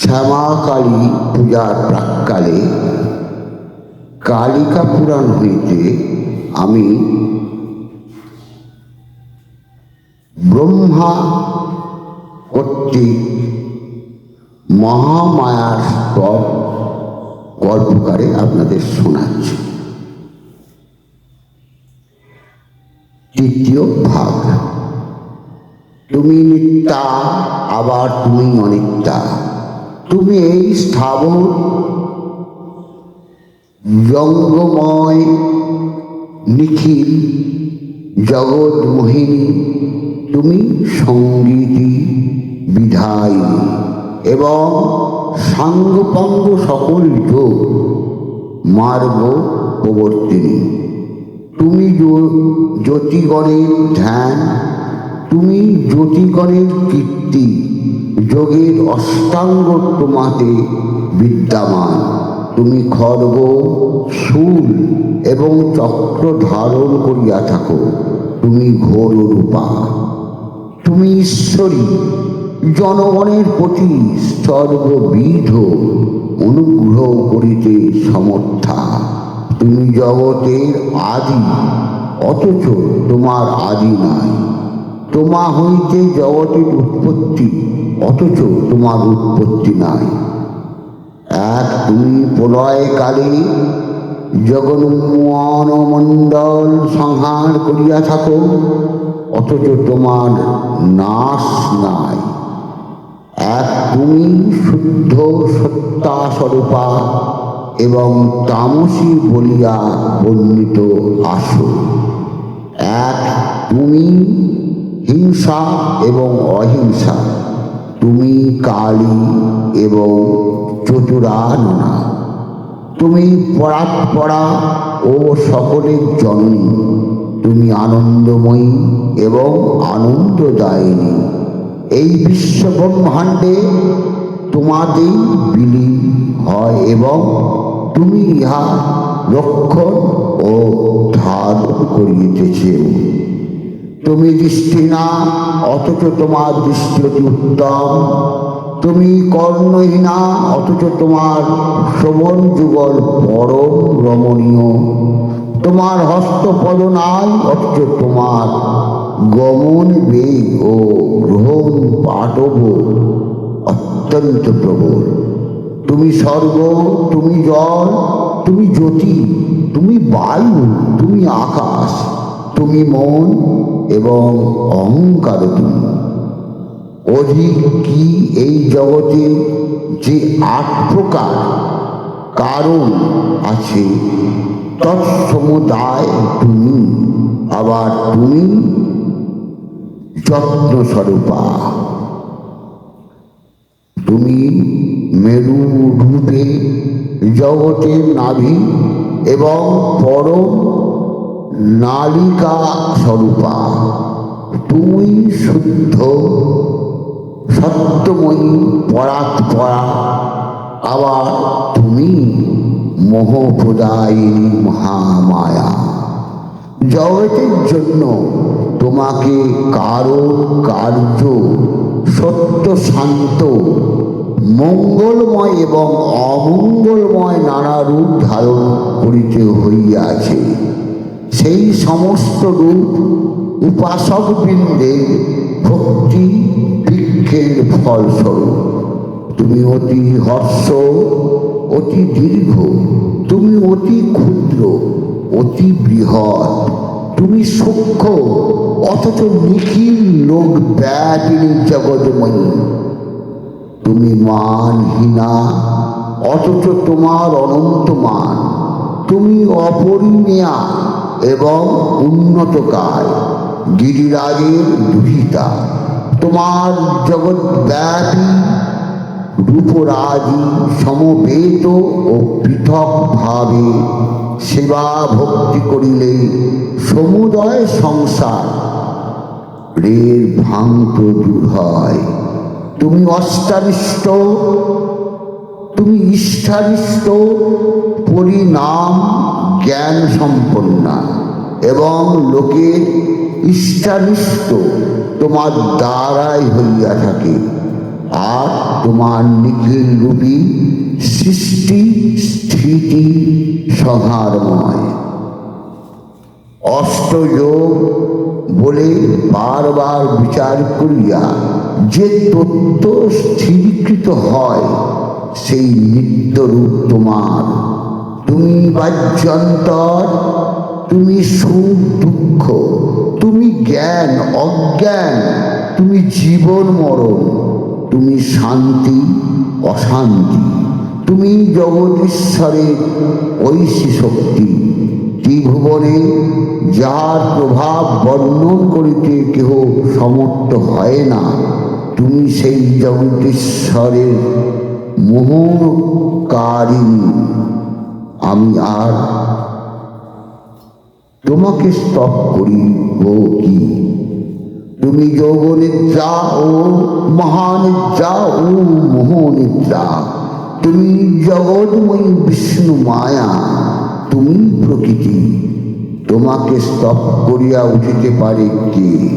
শ্যামাকালী পূজার প্রাককালে কালিকা পুরাণ হইতে আমি ব্রহ্মা কর্তৃক মহামায়ার স্তব গল্পকারে আপনাদের শোনাচ্ছি। তৃতীয় ভাগ। তুমি নিত্যা, আবার তুমি অনিত্যা। তুমি এই স্থাবর জঙ্গময় নিখিল জগৎ মোহিনী, তুমি সঙ্গীতি বিধায়িনী এবং সাঙ্গপাঙ্গ সকল যোগ মার্গ প্রবর্তিনী। তুমি জ্যোতিগণের ধ্যান, তুমি জ্যোতিগণের কীর্তি যোগের অষ্টাঙ্গ তোমাতে বিদ্যমান। তুমি খড়গ শূল এবং চক্র ধারণ করিয়া থাকো। তুমি ঘোর রূপা। তুমি ঈশ্বরী, জনগণের প্রতি সর্ববিধ অনুগ্রহ করিতে সমর্থা। তুমি জগতের আদি, অথচ তোমার আদি নাই। তোমা হইতে জগতের উৎপত্তি। অথচ তোমার উৎপত্তি নাই। এক তুমি প্রলয়কালে জগন্মোহন মণ্ডল সংহার করিয়া থাকো, অথচ তোমার নাশ নাই। এক তুমি শুদ্ধ সত্তা স্বরূপা এবং তামসী বলিয়া বর্ণিত আসো এক তুমি হিংসা এবং অহিংসা। তুমি কালী এবং চতুরাননা। তুমি পরাৎপরা ও সকলের জননী তুমি আনন্দময়ী এবং আনন্দদায়িনী। এই বিশ্ব ব্রহ্মাণ্ডে তোমাতেই বিলীন হয় এবং তুমি ইহা রক্ষণ ও ধারণ করিতেছে তুমি দৃষ্টি না, অথচ তোমার দৃষ্টি অতি উত্তম। তুমি কর্ণহীনা, অথচ তোমার শ্রবণ যুগল পরম রমণীয়। তোমার হস্তপদ নাই অথচ তোমার গমন বেগ ও গ্রহণ পাটব অত্যন্ত প্রবল। তুমি স্বর্গ, তুমি জল, তুমি জ্যোতি, তুমি বায়ু, তুমি আকাশ। তুমি মন এবং অহংকার তুমি। অধিক কি এই জগতে যে আট প্রকার কারণ আছে, তৎসমুদায় তুমি, আবার তুমি যত্ন স্বরূপা তুমি মেরু রূপে জগতের নাভি এবং পরম নালিকা স্বরূপা তুমি শুদ্ধ, সত্যময়ী পরাৎ পরা আবার তুমি মোহপ্রদায়িনী মহামায়া। জগতের জন্য তোমাকে কারও কার্য সত্য, শান্ত, মঙ্গলময় এবং অমঙ্গলময় নানা রূপ ধারণ করিতে হইয়াছে। সেই সমস্ত রূপ উপাসক বৃন্দের ভক্তি বৃক্ষের ফলস্বরূপ। তুমি অতি হর্ষ, অতি দীর্ঘ, তুমি অতি ক্ষুদ্র, অতি বৃহৎ, তুমি সূক্ষ্ম, অথচ নিখিল লোক ব্যাপিনী জগৎময়ী তুমি মানহীনা, অথচ তোমার অনন্ত মান তুমি অপরিমেয়া এবং উন্নতকায় গিরিরাজের দুহিতা। তোমার জগৎব্যাপী রূপরাজি সমবেত ও পৃথকভাবে সেবা ভক্তি করিলে সমুদয় সংসার রের ভ্রান্ত দূর হয়। তুমি অষ্টারিষ্ট তুমি ইষ্ঠারিষ্ট পরিণাম জ্ঞান সম্পন্না এবং লোকে ইষ্টানিষ্ট, তোমার দ্বারাই হইয়া থাকে। আর তোমার নিখিল রূপী সৃষ্টি স্থিতি সংহারময় অষ্টযোগ বলে বারবার বিচার করিয়া যে তত্ত্ব স্থিরীকৃত হয়, সেই নিত্যরূপ তোমার। তুমি বাহ্যন্তর, তুমি সুখ, দুঃখ, তুমি জ্ঞান, অজ্ঞান, তুমি জীবন মরণ, তুমি শান্তি, অশান্তি, তুমি জগদীশ্বরের ঐশী শক্তি, ত্রিভুবনে যার প্রভাব বর্ণন করিতে কেহ সমর্থ হয় না, তুমি সেই জগদীশ্বরের মোহকারিণী। আমি আর তোমাকে স্তব করিব কি? তুমি যোগনিদ্রা ও মহানিদ্রা ও মোহনিদ্রা, তুমি জগৎময়ী বিষ্ণু মায়া, তুমি প্রকৃতি। তোমাকে স্তব করিয়া উঠিতে পারে কে?